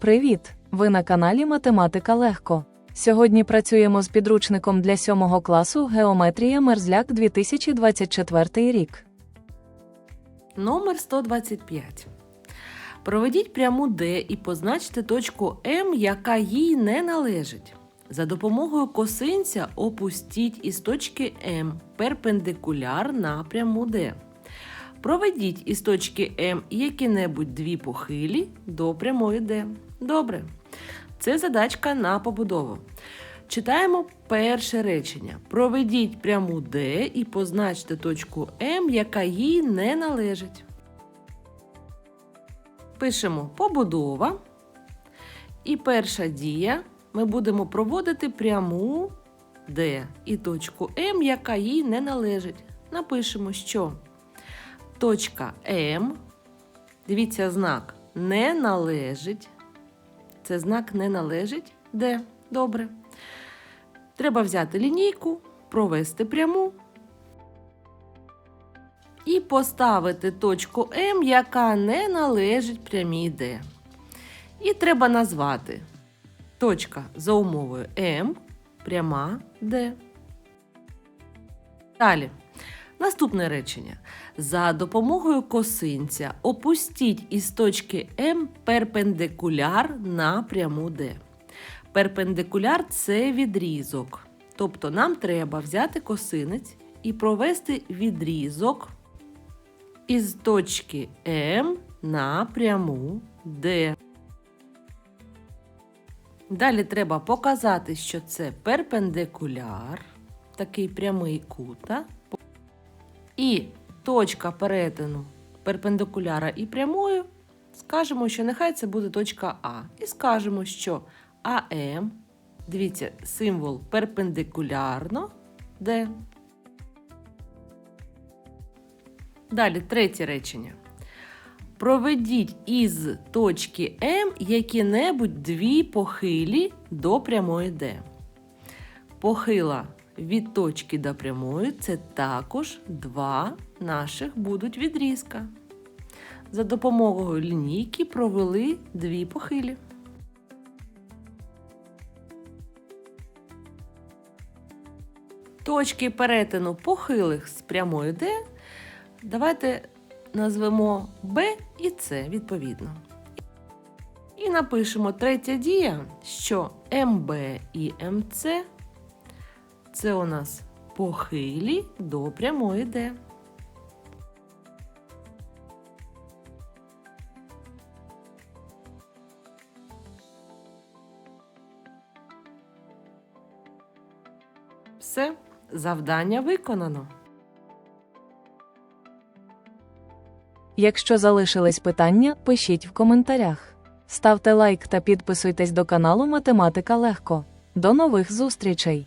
Привіт! Ви на каналі Математика Легко. Сьогодні працюємо з підручником для 7 класу Геометрія Мерзляк 2024 рік. Номер 125. Проведіть пряму D і позначте точку М, яка їй не належить. За допомогою косинця опустіть із точки М перпендикуляр на пряму D. Проведіть із точки М які-небудь дві похилі до прямої D. Добре. Це задачка на побудову. Читаємо перше речення. Проведіть пряму D і позначте точку М, яка їй не належить. Пишемо побудова. І перша дія. Ми будемо проводити пряму D і точку М, яка їй не належить. Напишемо, що точка М, дивіться знак не належить. Це знак не належить Д. Добре. Треба взяти лінійку, провести пряму і поставити точку М, яка не належить прямій D. І треба назвати точка за умовою М, пряма D. Далі. Наступне речення. За допомогою косинця опустіть із точки М перпендикуляр на пряму D. Перпендикуляр це відрізок. Тобто нам треба взяти косинець і провести відрізок із точки М на пряму D. Далі треба показати, що це перпендикуляр, такий прямий кута. І точка перетину перпендикуляра і прямою скажемо, що нехай це буде точка А. І скажемо, що АМ, дивіться, символ перпендикулярно Д. Далі третє речення. Проведіть із точки М які-небудь дві похилі до прямої D. Похила від точки до прямої це також два наших будуть відрізка. За допомогою лінійки провели дві похилі. Точки перетину похилих з прямою D давайте назвемо B і C відповідно. І напишемо третя дія, що МБ і МЦ це у нас похилі до прямої D. Все, завдання виконано. Якщо залишились питання, пишіть в коментарях. Ставте лайк та підписуйтесь до каналу Математика Легко. До нових зустрічей!